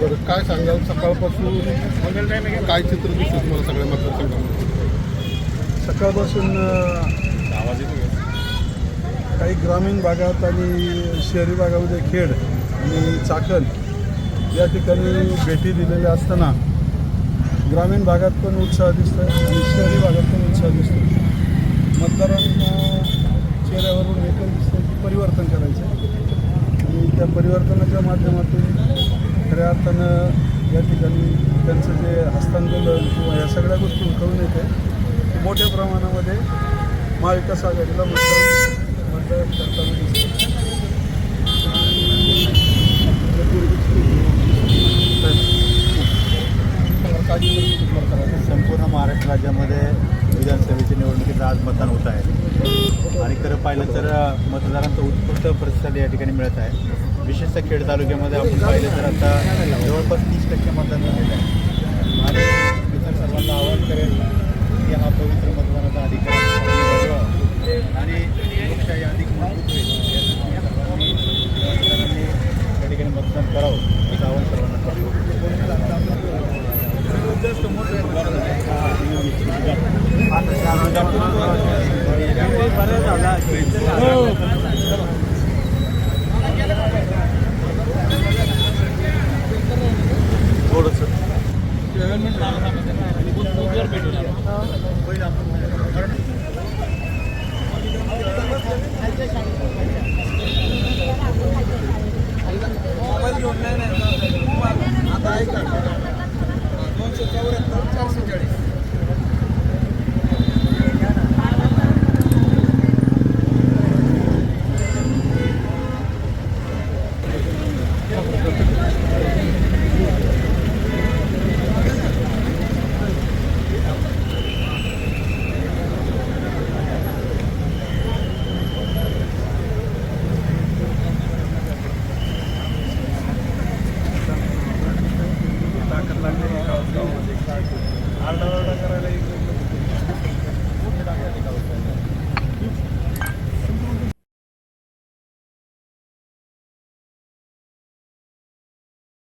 बरं काय सांगाल? सकाळपासून काय चित्र दिसत मला सगळ्या मतदारसंघामध्ये? सकाळपासून काही ग्रामीण भागात आणि शहरी भागामध्ये खेड आणि चाकण या ठिकाणी भेटी दिलेल्या असताना ग्रामीण भागात पण उत्साह दिसतो आणि शहरी भागात पण उत्साह दिसतो मतदारांना चेहऱ्यावरून एकच दिसतं की परिवर्तन करायचं आणि त्या परिवर्तनाच्या माध्यमातून खऱ्या अर्थानं या ठिकाणी त्यांचं जे हस्तांदोलन किंवा या सगळ्या गोष्टी कळून येते की मोठ्या प्रमाणामध्ये महाविकास आघाडीला मतदान मतदान करताना दिसतं संपूर्ण महाराष्ट्र राज्यामध्ये विधानसभेच्या निवडणुकीचं आज मतदान होत आहे. आणि खरं पाहिलं तर मतदारांचा उत्स्फूर्त प्रतिसाद या ठिकाणी मिळत आहे. विशेषतः खेड तालुक्यामध्ये आपण पाहिलं तर आता जवळपास तीस टक्के मतदान झालेलं आहे. आणि मी तर सर्वांना आवाहन करेन की हा पवित्र मतदानाचा अधिकार आणि लोकशाही अधिक मजबूत होईल यासाठी सर्वांनी मतदारांनी या ठिकाणी मतदान करावं असं आवाहन सर्वांना करतो. समोर दोनशे चौऱ्याहत्तर चारशे चाळीस.